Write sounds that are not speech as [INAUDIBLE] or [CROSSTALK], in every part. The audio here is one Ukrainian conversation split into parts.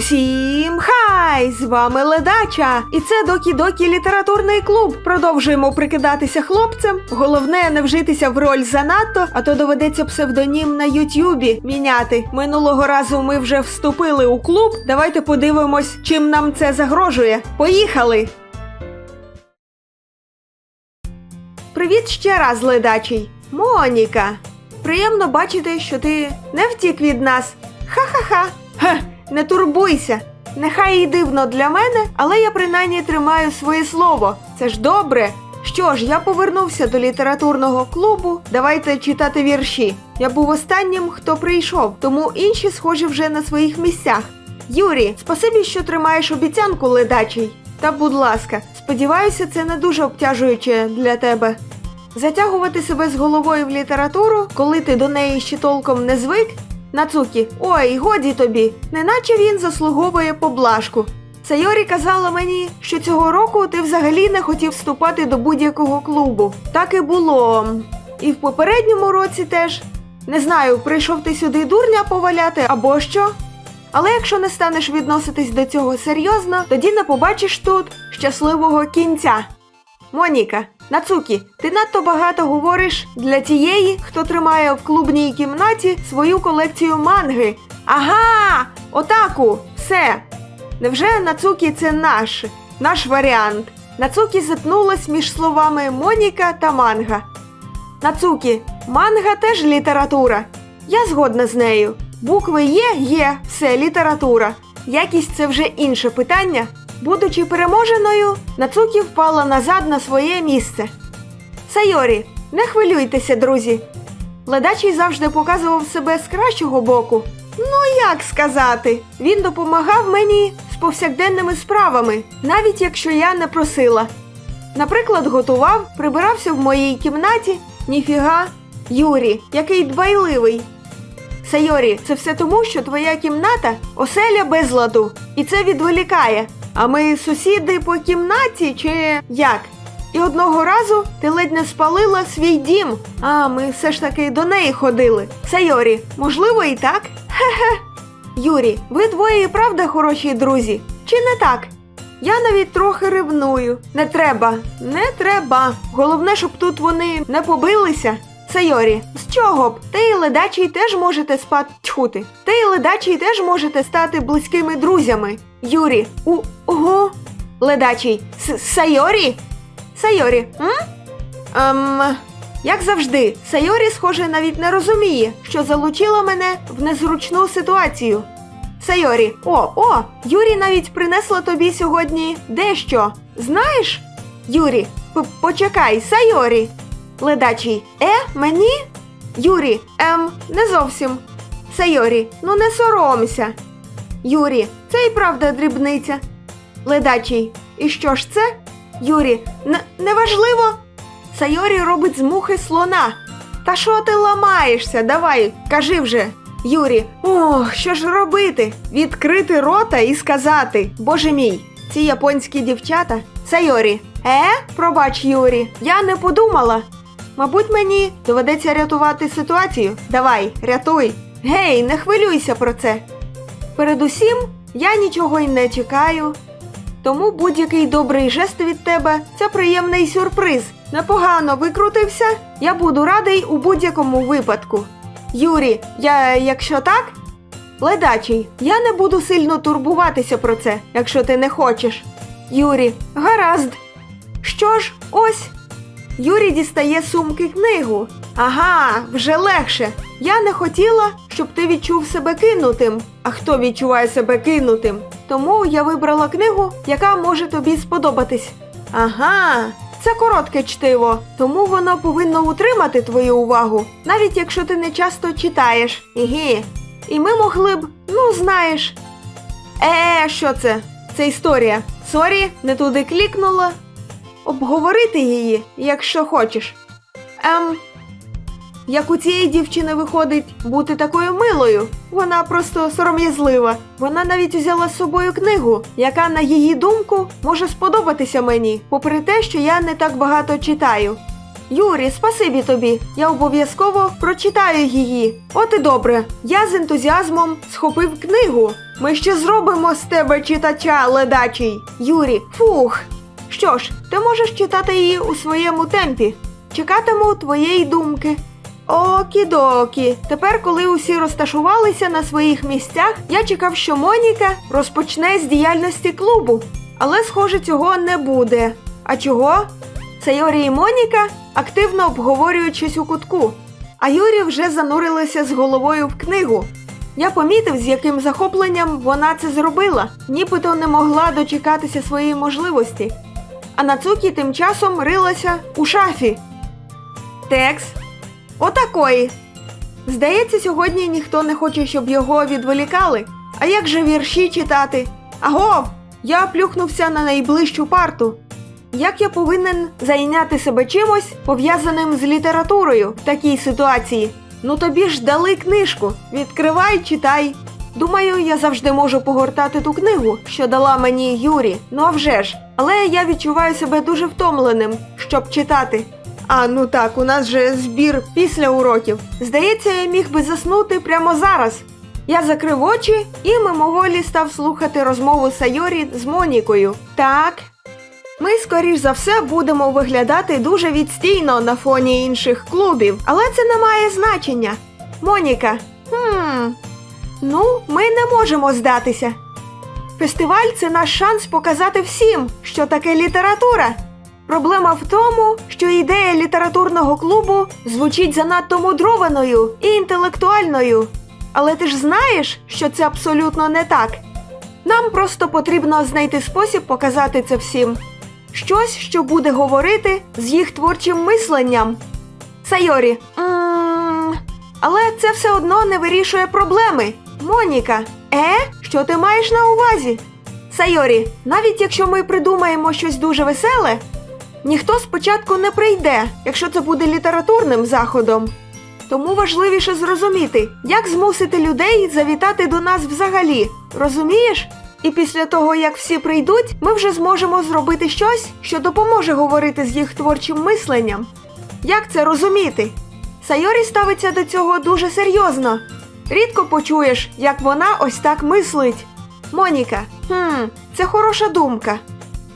Усім хай! З вами Ледача! І це Докі Докі літературний клуб. Продовжуємо прикидатися хлопцем. Головне не вжитися в роль занадто, а то доведеться псевдонім на Ютюбі міняти. Минулого разу ми вже вступили у клуб. Давайте подивимось, чим нам це загрожує. Поїхали! Привіт ще раз, ледачий. Моніка. Приємно бачити, що ти не втік від нас. Ха-ха-ха. Ха, не турбуйся. Нехай і дивно для мене, але я принаймні тримаю своє слово. Це ж добре. Що ж, я повернувся до літературного клубу. Давайте читати вірші. Я був останнім, хто прийшов, тому інші схожі вже на своїх місцях. Юрій, спасибі, що тримаєш обіцянку ледачий. Та, будь ласка, сподіваюся, це не дуже обтяжуюче для тебе. Затягувати себе з головою в літературу, коли ти до неї ще толком не звик. Нацукі, ой, годі тобі, неначе він заслуговує поблажку. Сайорі казала мені, що цього року ти взагалі не хотів вступати до будь-якого клубу. Так і було. І в попередньому році теж. Не знаю, прийшов ти сюди дурня поваляти або що. Але якщо не станеш відноситись до цього серйозно, тоді не побачиш тут щасливого кінця. Моніка, Нацукі, ти надто багато говориш для тієї, хто тримає в клубній кімнаті свою колекцію манги. Ага, отаку, все. Невже Нацукі це наш, наш варіант? Нацукі затнулась між словами Моніка та манга. Нацукі, манга теж література. Я згодна з нею. Букви є, є, все література. Якість це вже інше питання. Будучи переможеною, Нацукі впала назад на своє місце. Сайорі, не хвилюйтеся, друзі. Ледачий завжди показував себе з кращого боку. Ну, як сказати, він допомагав мені з повсякденними справами, навіть якщо я не просила. Наприклад, готував, прибирався в моїй кімнаті, ніфіга, Юрі, який дбайливий. Сайорі, це все тому, що твоя кімната оселя без ладу, і це відволікає. А ми сусіди по кімнаті чи як? І одного разу ти ледь не спалила свій дім. А ми все ж таки до неї ходили. Сайорі, можливо, і так? Хе-хе. Юрі, ви двоє і правда хороші друзі? Чи не так? Я навіть трохи ревную. Не треба, не треба. Головне, щоб тут вони не побилися. Сайорі, з чого б? Ти і ледачий теж можете спати тьхути. Ти і ледачий теж можете стати близькими друзями. Юрі, у ого. Ледачий. С Сайорі? Сайорі, м? Ем, як завжди, Сайорі, схоже, навіть не розуміє, що залучила мене в незручну ситуацію. Сайорі, о, о, Юрі навіть принесла тобі сьогодні дещо. Знаєш? Юрі, почекай, Сайорі. Ледачий, е, мені? Юрі, ем, не зовсім. Сайорі, ну не соромся. Юрі, це і правда дрібниця. Ледачий, і що ж це? Юрі, неважливо. Сайорі робить з мухи слона. Та що ти ламаєшся? Давай, кажи вже. Юрі, ох, що ж робити? Відкрити рота і сказати: Боже мій, ці японські дівчата. Сайорі, е, пробач, Юрі, я не подумала. Мабуть, мені доведеться рятувати ситуацію. Давай, рятуй. Гей, не хвилюйся про це. Передусім, я нічого й не чекаю. Тому будь-який добрий жест від тебе це приємний сюрприз. Непогано викрутився. Я буду радий у будь-якому випадку. Юрі, я якщо так, ледачий, я не буду сильно турбуватися про це, якщо ти не хочеш. Юрі, гаразд. Що ж, ось. Юрій дістає сумки книгу. Ага, вже легше. Я не хотіла, щоб ти відчув себе кинутим. А хто відчуває себе кинутим? Тому я вибрала книгу, яка може тобі сподобатись. Ага, це коротке чтиво, тому воно повинно утримати твою увагу, навіть якщо ти не часто читаєш. Ігі. І ми могли б, ну знаєш. Е, що це? Це історія. Сорі, не туди клікнула. Обговорити її, якщо хочеш. Ем, як у цієї дівчини виходить бути такою милою, вона просто сором'язлива. Вона навіть взяла з собою книгу, яка, на її думку, може сподобатися мені, попри те, що я не так багато читаю. Юрі, спасибі тобі. Я обов'язково прочитаю її. От і добре. Я з ентузіазмом схопив книгу. Ми ще зробимо з тебе читача ледачий. Юрі, фух. Що ж, ти можеш читати її у своєму темпі. Чекатиму твоєї думки. Окідокі. Тепер, коли усі розташувалися на своїх місцях, я чекав, що Моніка розпочне з діяльності клубу. Але, схоже, цього не буде. А чого? Це Сайорі і Моніка активно обговорюють щось у кутку, а Юрі вже занурилася з головою в книгу. Я помітив, з яким захопленням вона це зробила, нібито не могла дочекатися своєї можливості. А Нацукі тим часом рилася у шафі. Текс. Отакої. Здається, сьогодні ніхто не хоче, щоб його відволікали. А як же вірші читати? Агов! Я плюхнувся на найближчу парту. Як я повинен зайняти себе чимось, пов'язаним з літературою в такій ситуації? Ну тобі ж дали книжку. Відкривай, читай. Думаю, я завжди можу погортати ту книгу, що дала мені Юрі. Ну а вже ж. Але я відчуваю себе дуже втомленим, щоб читати. А ну так, у нас же збір після уроків. Здається, я міг би заснути прямо зараз. Я закрив очі і мимоволі став слухати розмову Сайорі з Монікою. Так. Ми, скоріш за все, будемо виглядати дуже відстійно на фоні інших клубів, але це не має значення. Моніка. Хм. Ну, ми не можемо здатися. Фестиваль це наш шанс показати всім, що таке література. Проблема в тому, що ідея літературного клубу звучить занадто мудрованою і інтелектуальною. Але ти ж знаєш, що це абсолютно не так. Нам просто потрібно знайти спосіб показати це всім. Щось, що буде говорити з їх творчим мисленням. Сайорі. м але це все одно не вирішує проблеми. Моніка, е? Що ти маєш на увазі? Сайорі, навіть якщо ми придумаємо щось дуже веселе, ніхто спочатку не прийде, якщо це буде літературним заходом. Тому важливіше зрозуміти, як змусити людей завітати до нас взагалі. Розумієш? І після того, як всі прийдуть, ми вже зможемо зробити щось, що допоможе говорити з їх творчим мисленням. Як це розуміти? Сайорі ставиться до цього дуже серйозно. Рідко почуєш, як вона ось так мислить. Моніка, хм, це хороша думка.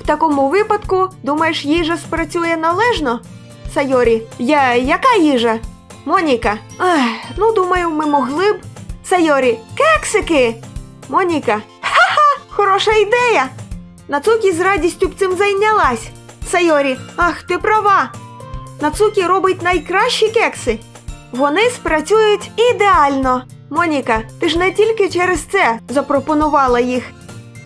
В такому випадку, думаєш, їжа спрацює належно? Сайорі, я яка їжа? Моніка, Ех, ну думаю, ми могли б. Сайорі, кексики! Моніка, ха-ха, хороша ідея! Нацукі з радістю б цим зайнялась. Сайорі, ах, ти права. Нацукі робить найкращі кекси. Вони спрацюють ідеально. Моніка, ти ж не тільки через це запропонувала їх.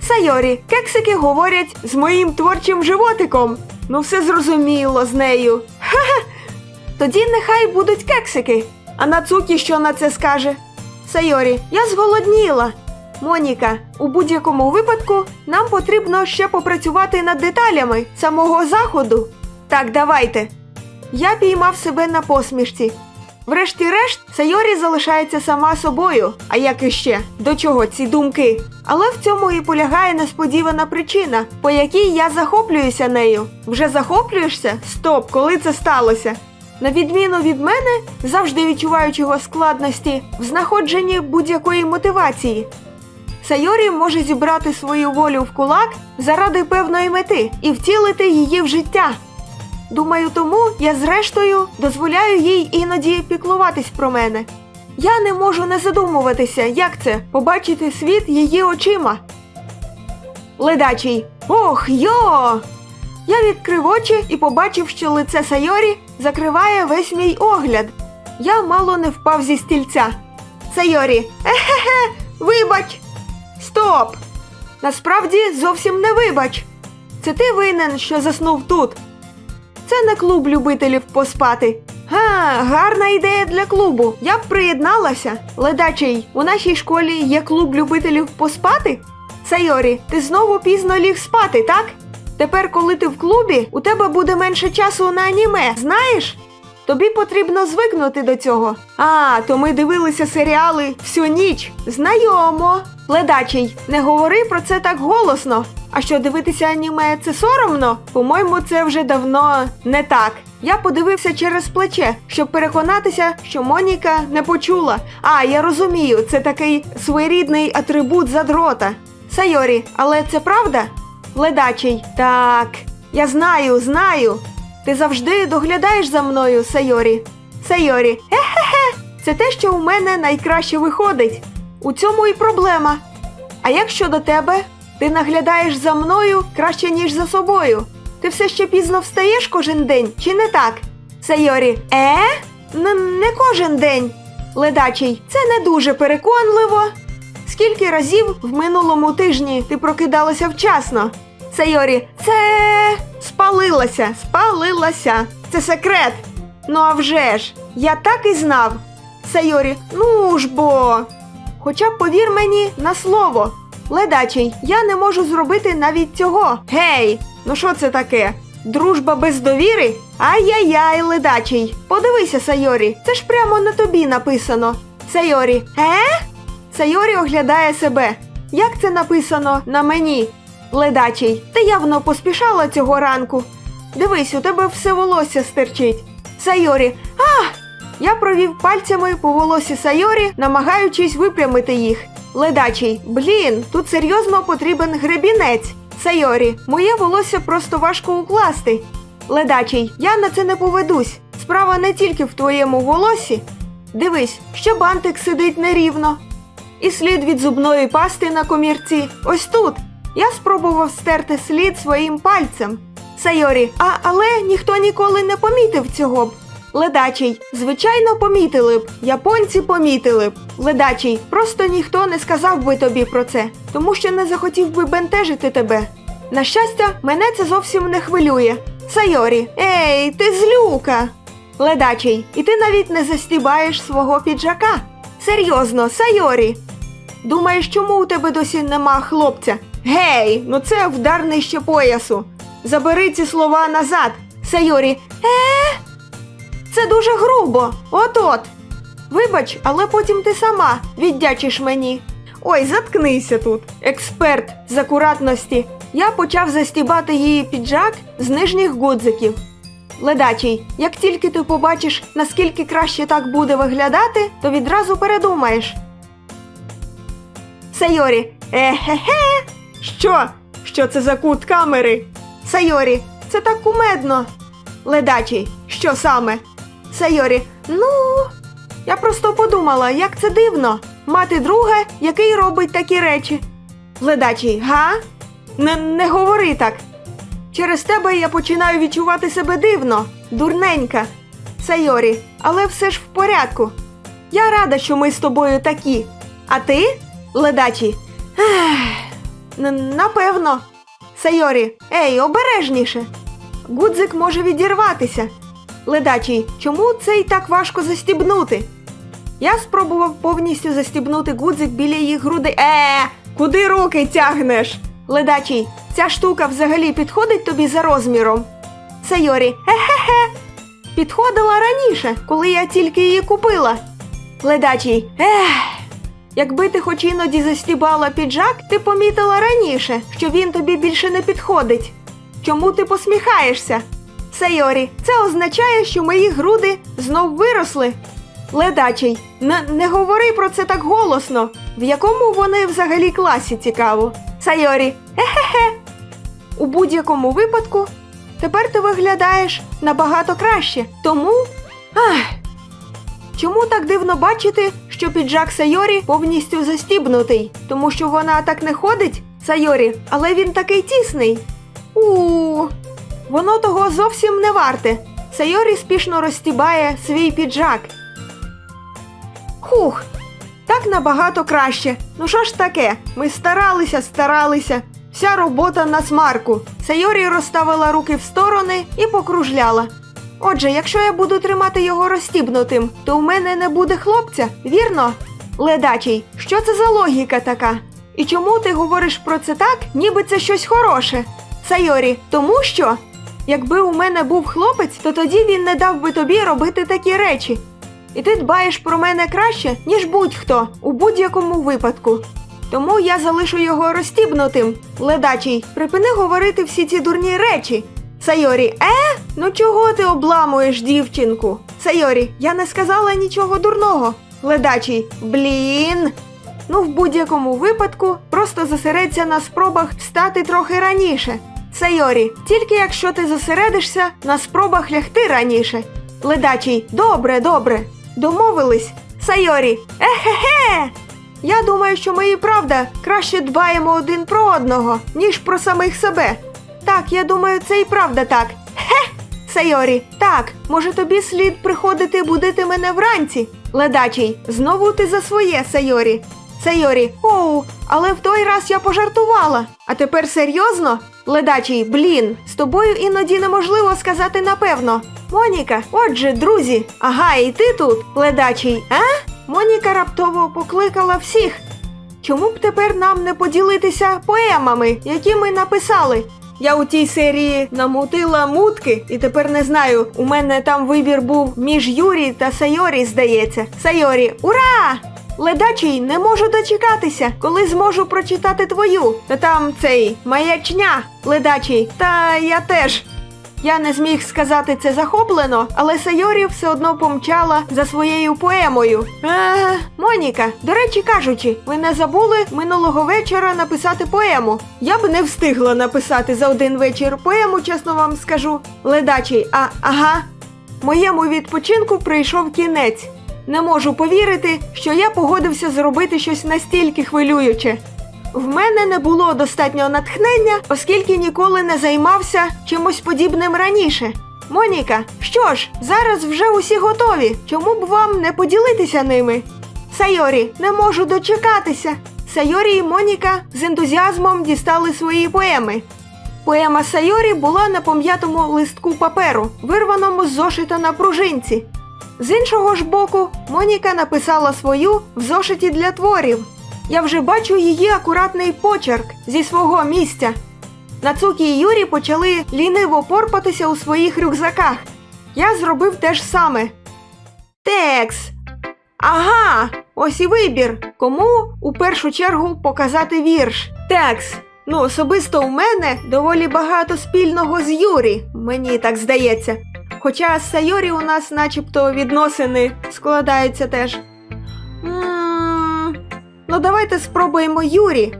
Сайорі, кексики говорять з моїм творчим животиком. Ну, все зрозуміло з нею. Ха-ха. Тоді нехай будуть кексики. А Нацукі що на це скаже? Сайорі, я зголодніла. Моніка, у будь-якому випадку нам потрібно ще попрацювати над деталями самого заходу. Так, давайте. Я піймав себе на посмішці. Врешті-решт, Сайорі залишається сама собою. А як іще? До чого ці думки? Але в цьому і полягає несподівана причина, по якій я захоплююся нею. Вже захоплюєшся? Стоп, коли це сталося? На відміну від мене, завжди відчуваючи його складності в знаходженні будь-якої мотивації. Сайорі може зібрати свою волю в кулак заради певної мети і втілити її в життя. Думаю, тому я зрештою дозволяю їй іноді піклуватись про мене. Я не можу не задумуватися, як це побачити світ її очима. Ледачий. Ох, йо! Я відкрив очі і побачив, що лице Сайорі закриває весь мій огляд. Я мало не впав зі стільця. Сайорі, ехе-хе, вибач! Стоп! Насправді зовсім не вибач. Це ти винен, що заснув тут. Це не клуб любителів поспати. Га, гарна ідея для клубу. Я б приєдналася. Ледачий, у нашій школі є клуб любителів поспати? Сайорі, ти знову пізно ліг спати, так? Тепер, коли ти в клубі, у тебе буде менше часу на аніме, знаєш? Тобі потрібно звикнути до цього. А, то ми дивилися серіали всю ніч. Знайомо. Ледачий, не говори про це так голосно. А що дивитися аніме це соромно? По-моєму, це вже давно не так. Я подивився через плече, щоб переконатися, що Моніка не почула. А, я розумію, це такий своєрідний атрибут задрота. Сайорі, але це правда? Ледачий. Так, я знаю, знаю. Ти завжди доглядаєш за мною, Сайорі. Сайорі, хе-хе-хе, це те, що у мене найкраще виходить. У цьому і проблема. А як щодо тебе? Ти наглядаєш за мною краще, ніж за собою. Ти все ще пізно встаєш кожен день, чи не так? Сайорі, е? Н- не кожен день. Ледачий, це не дуже переконливо. Скільки разів в минулому тижні ти прокидалася вчасно? Сайорі, це спалилася, спалилася. Це секрет. Ну а вже ж, я так і знав. Сайорі, ну ж бо. Хоча б повір мені на слово. Ледачий, я не можу зробити навіть цього. Гей, ну що це таке? Дружба без довіри? Ай-яй-яй, ледачий. Подивися, Сайорі, це ж прямо на тобі написано. Сайорі, е? Сайорі оглядає себе. Як це написано на мені? Ледачий, ти явно поспішала цього ранку. Дивись, у тебе все волосся стирчить. Сайорі, а! Я провів пальцями по волосі Сайорі, намагаючись випрямити їх. Ледачий, блін, тут серйозно потрібен гребінець. Сайорі, моє волосся просто важко укласти. Ледачий, я на це не поведусь. Справа не тільки в твоєму волосі. Дивись, що бантик сидить нерівно. І слід від зубної пасти на комірці. Ось тут. Я спробував стерти слід своїм пальцем. Сайорі, а але ніхто ніколи не помітив цього б. Ледачий, звичайно, помітили б. Японці помітили б. Ледачий, просто ніхто не сказав би тобі про це, тому що не захотів би бентежити тебе. На щастя, мене це зовсім не хвилює. Сайорі, ей, ти злюка. Ледачий, і ти навіть не застібаєш свого піджака. Серйозно, Сайорі. Думаєш, чому у тебе досі нема хлопця? Гей, ну це вдар нижче поясу. Забери ці слова назад. Сайорі, е? Це дуже грубо. От-от. Вибач, але потім ти сама віддячиш мені. Ой, заткнися тут, експерт з акуратності. Я почав застібати її піджак з нижніх гудзиків. Ледачий, як тільки ти побачиш, наскільки краще так буде виглядати, то відразу передумаєш. Сайорі, ехе-хе. Що? Що це за кут камери? Сайорі, це так кумедно. Ледачий, що саме? Сайорі, ну. Я просто подумала, як це дивно мати друга, який робить такі речі. Ледачий, га? Не, не говори так. Через тебе я починаю відчувати себе дивно, дурненька. Сайорі, але все ж в порядку. Я рада, що ми з тобою такі. А ти, ледачий? Напевно. Сайорі, ей, обережніше. Гудзик може відірватися. Ледачий, чому це й так важко застібнути? Я спробував повністю застібнути гудзик біля їх грудей. Е, куди руки тягнеш? Ледачий, ця штука взагалі підходить тобі за розміром. Сайорі, е-хе-хе. Підходила раніше, коли я тільки її купила. Ледачий, ех. Якби ти хоч іноді застібала піджак, ти помітила раніше, що він тобі більше не підходить. Чому ти посміхаєшся? Сайорі, це означає, що мої груди знов виросли. Ледачий, не, не говори про це так голосно. В якому вони взагалі класі цікаво? Сайорі, ехе-хе. У будь-якому випадку тепер ти виглядаєш набагато краще. Тому. Ах. Чому так дивно бачити, що піджак Сайорі повністю застібнутий? Тому що вона так не ходить, Сайорі, але він такий тісний. У воно того зовсім не варте. Сайорі спішно розстібає свій піджак. Хух, так набагато краще. Ну що ж таке? Ми старалися, старалися. Вся робота на смарку. Сайорі розставила руки в сторони і покружляла. Отже, якщо я буду тримати його розстібнутим, то у мене не буде хлопця, вірно? Ледачий, що це за логіка така? І чому ти говориш про це так, ніби це щось хороше? Сайорі, тому що якби у мене був хлопець, то тоді він не дав би тобі робити такі речі. І ти дбаєш про мене краще, ніж будь-хто у будь-якому випадку. Тому я залишу його розстібнутим. Ледачий, припини говорити всі ці дурні речі. Сайорі, е? Ну чого ти обламуєш дівчинку? Сайорі, я не сказала нічого дурного. Ледачий, блін. Ну, в будь-якому випадку просто зосередься на спробах встати трохи раніше. Сайорі, тільки якщо ти зосередишся на спробах лягти раніше. Ледачий, добре, добре. Домовились. Сайорі, ехе-хе. Я думаю, що ми і правда краще дбаємо один про одного, ніж про самих себе. Так, я думаю, це і правда так. Хе! Сайорі, так, може тобі слід приходити будити мене вранці? Ледачий, знову ти за своє, Сайорі. Сайорі, оу, але в той раз я пожартувала. А тепер серйозно? Ледачий, блін, з тобою іноді неможливо сказати напевно. Моніка, отже, друзі, ага, і ти тут, ледачий, а? Моніка раптово покликала всіх. Чому б тепер нам не поділитися поемами, які ми написали? Я у тій серії намутила мутки, і тепер не знаю. У мене там вибір був між Юрі та Сайорі, здається. Сайорі, ура! Ледачий, не можу дочекатися, коли зможу прочитати твою. Та там цей маячня, ледачий, та я теж. Я не зміг сказати це захоплено, але Сайорі все одно помчала за своєю поемою. Е, Моніка, до речі кажучи, ви не забули минулого вечора написати поему. Я б не встигла написати за один вечір поему, чесно вам скажу. Ледачий, а ага. Моєму відпочинку прийшов кінець. Не можу повірити, що я погодився зробити щось настільки хвилююче. В мене не було достатнього натхнення, оскільки ніколи не займався чимось подібним раніше. Моніка, що ж, зараз вже усі готові. Чому б вам не поділитися ними? Сайорі, не можу дочекатися. Сайорі і Моніка з ентузіазмом дістали свої поеми. Поема Сайорі була на пом'ятому листку паперу, вирваному з зошита на пружинці. З іншого ж боку, Моніка написала свою в зошиті для творів. Я вже бачу її акуратний почерк зі свого місця. Нацукі і Юрі почали ліниво порпатися у своїх рюкзаках. Я зробив те ж саме. Текс. Ага, ось і вибір. Кому у першу чергу показати вірш. Текс. Ну, особисто у мене доволі багато спільного з Юрі, мені так здається. Хоча з Сайорі у нас начебто відносини складаються теж. М, Ну, давайте спробуємо Юрі.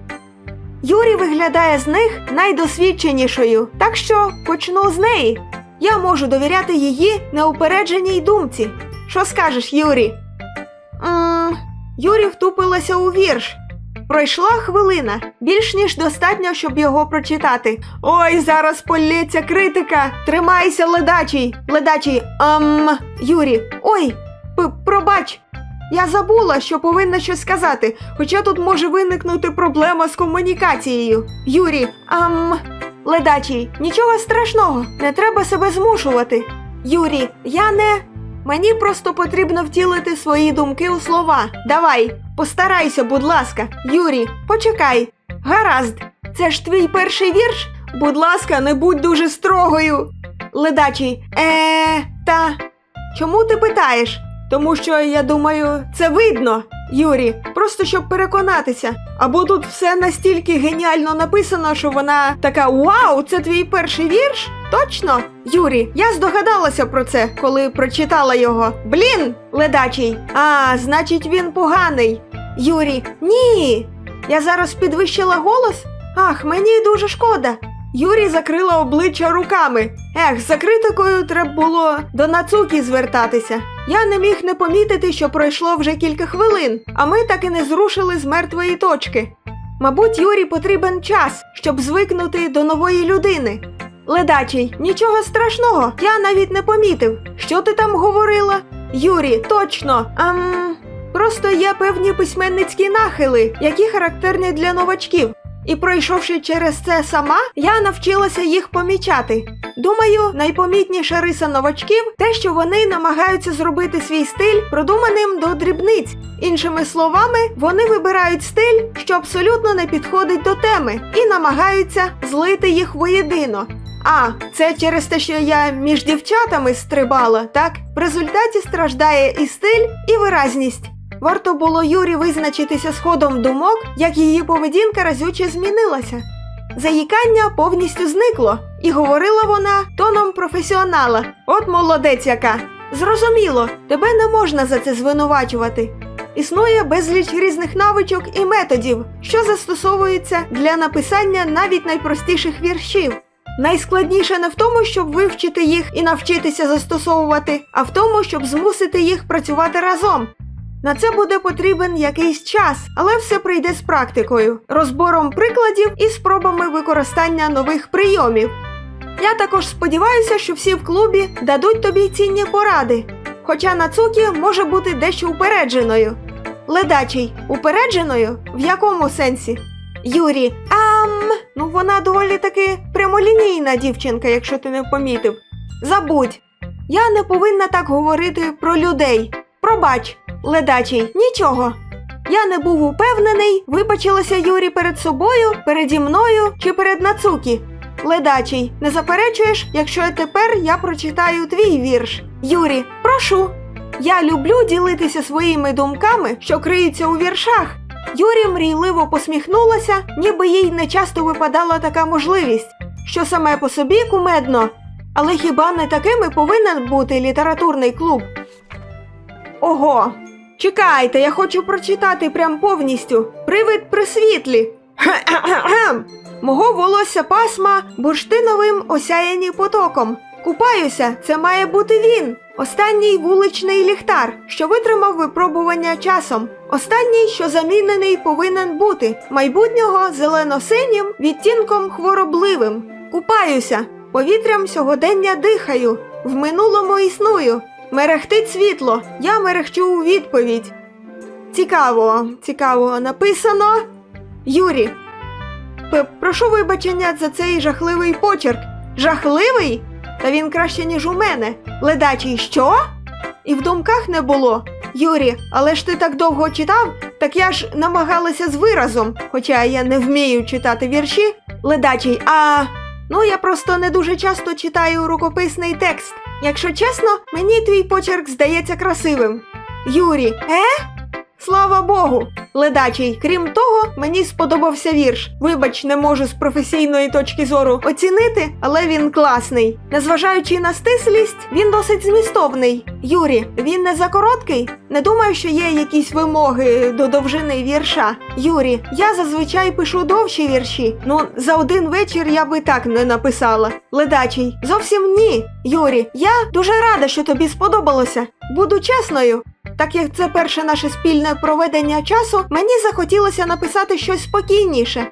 Юрі виглядає з них найдосвідченішою, так що почну з неї. Я можу довіряти її неупередженій думці. Що скажеш, Юрі? м Юрі втупилася у вірш. Пройшла хвилина, більш ніж достатньо, щоб його прочитати. Ой, зараз полється критика. Тримайся, ледачий. Ледачий, ам, Юрі. Ой, п- пробач. Я забула, що повинна щось сказати, хоча тут може виникнути проблема з комунікацією. Юрі, ам, ледачий, нічого страшного, не треба себе змушувати. Юрі, я не. Мені просто потрібно втілити свої думки у слова. Давай, постарайся, будь ласка. Юрій, почекай. Гаразд, це ж твій перший вірш? Будь ласка, не будь дуже строгою. Ледачий, е, та. Чому ти питаєш? Тому що я думаю, це видно, Юрі, просто щоб переконатися. Або тут все настільки геніально написано, що вона така Вау, це твій перший вірш? Точно? Юрі, я здогадалася про це, коли прочитала його. Блін, ледачий. А, значить, він поганий. Юрі, ні. Я зараз підвищила голос? Ах, мені дуже шкода. Юрі закрила обличчя руками. Ех, за критикою треба було до Нацукі звертатися. Я не міг не помітити, що пройшло вже кілька хвилин, а ми так і не зрушили з мертвої точки. Мабуть, Юрі потрібен час, щоб звикнути до нової людини. Ледачий, нічого страшного, я навіть не помітив. Що ти там говорила? Юрі, точно. Ам... Просто є певні письменницькі нахили, які характерні для новачків. І пройшовши через це сама, я навчилася їх помічати. Думаю, найпомітніша риса новачків те, що вони намагаються зробити свій стиль продуманим до дрібниць. Іншими словами, вони вибирають стиль, що абсолютно не підходить до теми, і намагаються злити їх воєдино. А, це через те, що я між дівчатами стрибала, так? В результаті страждає і стиль, і виразність. Варто було Юрі визначитися з ходом думок, як її поведінка разюче змінилася. заїкання повністю зникло, і говорила вона тоном професіонала. От молодець яка. Зрозуміло, тебе не можна за це звинувачувати. Існує безліч різних навичок і методів, що застосовуються для написання навіть найпростіших віршів. Найскладніше не в тому, щоб вивчити їх і навчитися застосовувати, а в тому, щоб змусити їх працювати разом. На це буде потрібен якийсь час, але все прийде з практикою, розбором прикладів і спробами використання нових прийомів. Я також сподіваюся, що всі в клубі дадуть тобі цінні поради. Хоча Нацукі може бути дещо упередженою. Ледачий, упередженою? В якому сенсі? Юрі, ам, ну вона доволі таки прямолінійна дівчинка, якщо ти не помітив. Забудь, я не повинна так говорити про людей. Пробач, ледачий, нічого. Я не був упевнений, вибачилася Юрі перед собою, переді мною чи перед Нацукі. Ледачий, не заперечуєш, якщо тепер я прочитаю твій вірш. Юрі, прошу. Я люблю ділитися своїми думками, що криються у віршах. Юрі мрійливо посміхнулася, ніби їй не часто випадала така можливість, що саме по собі кумедно. Але хіба не такими повинен бути літературний клуб? Ого. Чекайте, я хочу прочитати прям повністю. Привид при світлі. Мого волосся пасма бурштиновим осяяні потоком. Купаюся, це має бути він. Останній вуличний ліхтар, що витримав випробування часом. Останній, що замінений, повинен бути майбутнього зелено-синім відтінком хворобливим. Купаюся, повітрям сьогодення дихаю, в минулому існую. Мерехтить світло, я мерехчу у відповідь. Цікаво, цікаво написано. Юрі, прошу вибачення за цей жахливий почерк. Жахливий? Та він краще, ніж у мене. Ледачий, що? І в думках не було. Юрі, але ж ти так довго читав, так я ж намагалася з виразом, хоча я не вмію читати вірші. Ледачий, а. Ну, я просто не дуже часто читаю рукописний текст. Якщо чесно, мені твій почерк здається красивим. Юрі, е? Слава Богу! Ледачий, крім того, мені сподобався вірш. Вибач, не можу з професійної точки зору оцінити, але він класний. Незважаючи на стислість, він досить змістовний. Юрі, він не закороткий? Не думаю, що є якісь вимоги до довжини вірша. Юрі, я зазвичай пишу довші вірші. Ну, за один вечір я би так не написала. Ледачий, зовсім ні. Юрі, я дуже рада, що тобі сподобалося. Буду чесною. Так як це перше наше спільне проведення часу, мені захотілося написати щось спокійніше.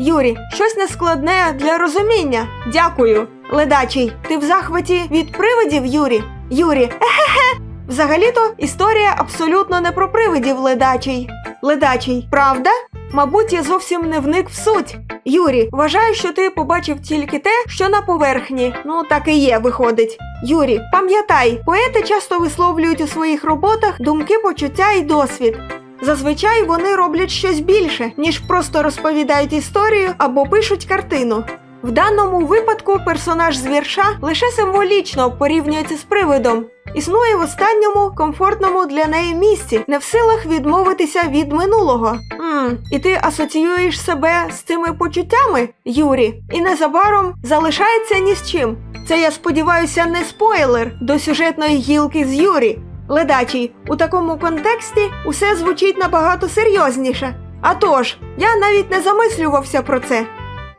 Юрі, щось нескладне для розуміння. Дякую. Ледачий, ти в захваті від привидів, Юрі? Юрі, ехе-хе. Взагалі-то історія абсолютно не про привидів, ледачий. Ледачий, правда? Мабуть, я зовсім не вник в суть. Юрі, вважаю, що ти побачив тільки те, що на поверхні. Ну, так і є, виходить. Юрі, пам'ятай, поети часто висловлюють у своїх роботах думки, почуття і досвід. Зазвичай вони роблять щось більше, ніж просто розповідають історію або пишуть картину. В даному випадку персонаж з вірша лише символічно порівнюється з привидом. Існує в останньому комфортному для неї місці, не в силах відмовитися від минулого. м і ти асоціюєш себе з цими почуттями, Юрі, і незабаром залишається ні з чим. Це я сподіваюся, не спойлер до сюжетної гілки з Юрі. Ледачий, у такому контексті усе звучить набагато серйозніше. А тож, я навіть не замислювався про це.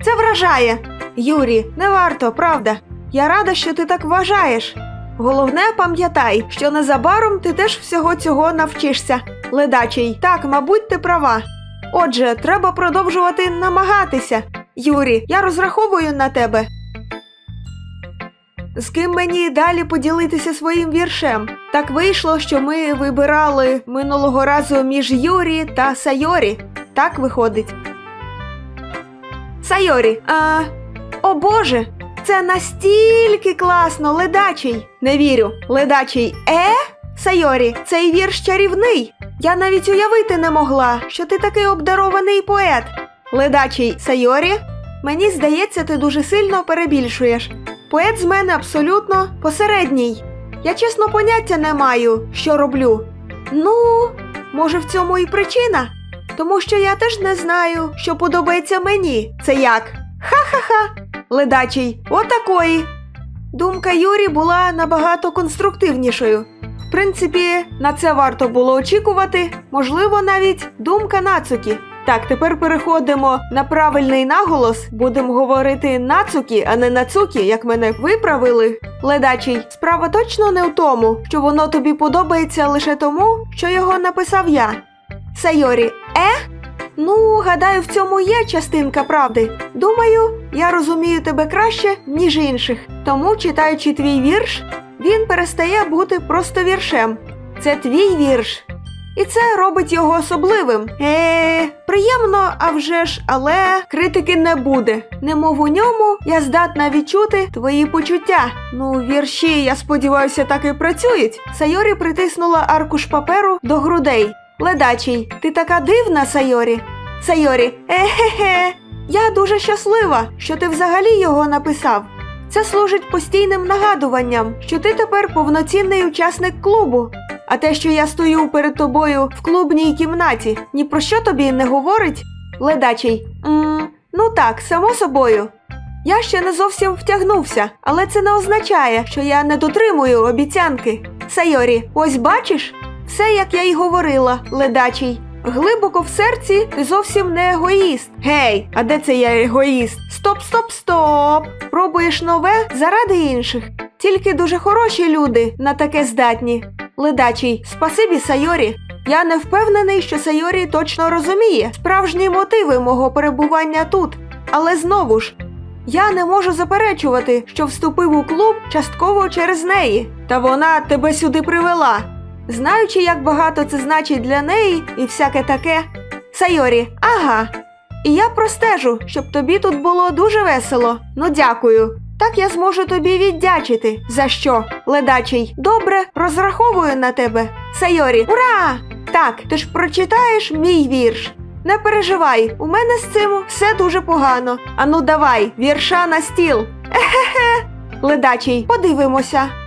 Це вражає. Юрі, не варто, правда. Я рада, що ти так вважаєш. Головне, пам'ятай, що незабаром ти теж всього цього навчишся. Ледачий, так, мабуть, ти права. Отже, треба продовжувати намагатися. Юрі, я розраховую на тебе. З ким мені далі поділитися своїм віршем? Так вийшло, що ми вибирали минулого разу між Юрі та Сайорі. Так виходить. Сайорі, а. О Боже! Це настільки класно, ледачий. Не вірю. Ледачий е? Сайорі, цей вірш чарівний. Я навіть уявити не могла, що ти такий обдарований поет. Ледачий Сайорі, мені здається, ти дуже сильно перебільшуєш. Поет з мене абсолютно посередній. Я чесно поняття не маю, що роблю. Ну, може, в цьому і причина? Тому що я теж не знаю, що подобається мені. Це як? Ха-ха-ха. Ледачий, отакої. Думка Юрі була набагато конструктивнішою. В принципі, на це варто було очікувати, можливо, навіть думка Нацукі. Так, тепер переходимо на правильний наголос. Будемо говорити нацукі, а не нацукі, як мене виправили. Ледачий, справа точно не в тому, що воно тобі подобається лише тому, що його написав я. Сайорі, е? Ну, гадаю, в цьому є частинка правди. Думаю, я розумію тебе краще, ніж інших. Тому, читаючи твій вірш, він перестає бути просто віршем. Це твій вірш. І це робить його особливим. Е, приємно, а вже ж, але критики не буде. Немов у ньому я здатна відчути твої почуття. Ну, вірші, я сподіваюся, так і працюють. Сайорі притиснула аркуш паперу до грудей. Ледачий, ти така дивна, Сайорі. Сайорі, ехе-хе. Я дуже щаслива, що ти взагалі його написав. Це служить постійним нагадуванням, що ти тепер повноцінний учасник клубу. А те, що я стою перед тобою в клубній кімнаті, ні про що тобі не говорить? Ледачий. м ну так, само собою. Я ще не зовсім втягнувся, але це не означає, що я не дотримую обіцянки. Сайорі, ось бачиш? Все, як я й говорила, ледачий. Глибоко в серці ти зовсім не егоїст. Гей, а де це я егоїст? Стоп, стоп, стоп! Пробуєш нове заради інших. Тільки дуже хороші люди на таке здатні. Ледачий, спасибі Сайорі. Я не впевнений, що Сайорі точно розуміє справжні мотиви мого перебування тут. Але знову ж, я не можу заперечувати, що вступив у клуб частково через неї, та вона тебе сюди привела. Знаючи, як багато це значить для неї і всяке таке. Сайорі, ага. І я простежу, щоб тобі тут було дуже весело. Ну дякую. Так я зможу тобі віддячити. За що? Ледачий. Добре, розраховую на тебе. Сайорі, ура! Так, ти ж прочитаєш мій вірш. Не переживай, у мене з цим все дуже погано. Ану давай, вірша на стіл. Ехе-хе. Ледачий, подивимося.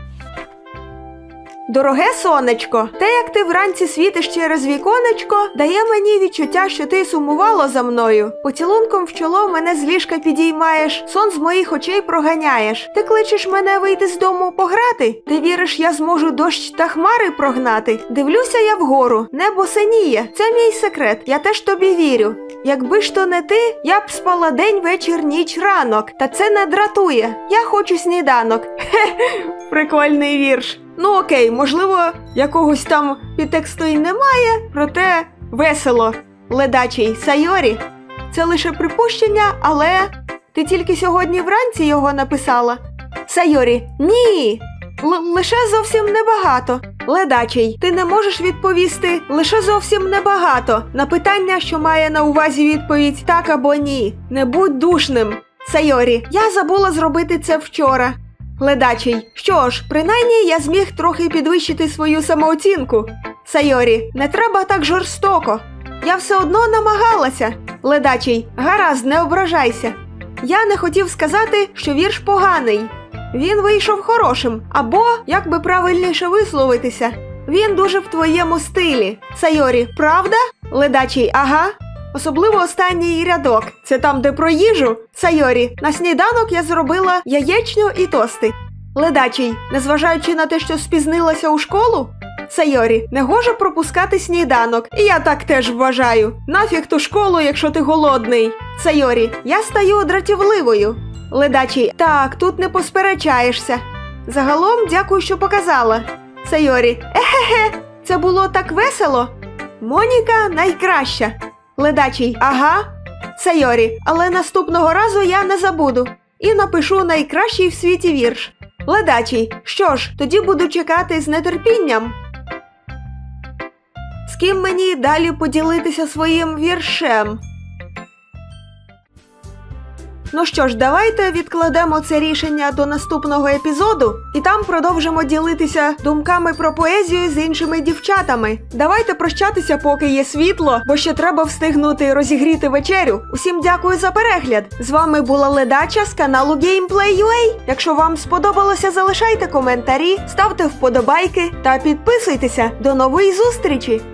Дороге сонечко, те, як ти вранці світиш через віконечко, дає мені відчуття, що ти сумувало за мною. Поцілунком в чоло мене з ліжка підіймаєш, сон з моїх очей проганяєш. Ти кличеш мене вийти з дому пограти? Ти віриш, я зможу дощ та хмари прогнати? Дивлюся я вгору, небо синіє. Це мій секрет. Я теж тобі вірю. Якби ж то не ти, я б спала день, вечір, ніч, ранок. Та це не дратує. Я хочу сніданок. [LAUGHS] Хе, прикольний вірш. Ну окей, можливо, якогось там підтексту й немає, проте весело. Ледачий Сайорі. Це лише припущення, але ти тільки сьогодні вранці його написала. Сайорі, ні. Л- лише зовсім небагато. Ледачий, ти не можеш відповісти лише зовсім небагато на питання, що має на увазі відповідь так або ні. Не будь душним. Сайорі, я забула зробити це вчора. Ледачий, що ж, принаймні я зміг трохи підвищити свою самооцінку. Сайорі, не треба так жорстоко. Я все одно намагалася. Ледачий, гаразд, не ображайся. Я не хотів сказати, що вірш поганий. Він вийшов хорошим, або, як би правильніше висловитися, він дуже в твоєму стилі. Сайорі, правда? Ледачий, ага. Особливо останній рядок. Це там, де про їжу. Сайорі, на сніданок я зробила яєчню і тости. Ледачий, незважаючи на те, що спізнилася у школу. Сайорі, не гоже пропускати сніданок, і я так теж вважаю. Нафіг ту школу, якщо ти голодний. Сайорі, я стаю дратівливою. Ледачий, так, тут не посперечаєшся. Загалом дякую, що показала. Сайорі, ехе-хе, це було так весело. Моніка найкраща. Ледачий, ага. це Йорі, але наступного разу я не забуду і напишу найкращий в світі вірш. Ледачий, що ж, тоді буду чекати з нетерпінням. З ким мені далі поділитися своїм віршем? Ну що ж, давайте відкладемо це рішення до наступного епізоду і там продовжимо ділитися думками про поезію з іншими дівчатами. Давайте прощатися, поки є світло, бо ще треба встигнути розігріти вечерю. Усім дякую за перегляд. З вами була ледача з каналу Gameplay.ua. Якщо вам сподобалося, залишайте коментарі, ставте вподобайки та підписуйтеся. До нової зустрічі!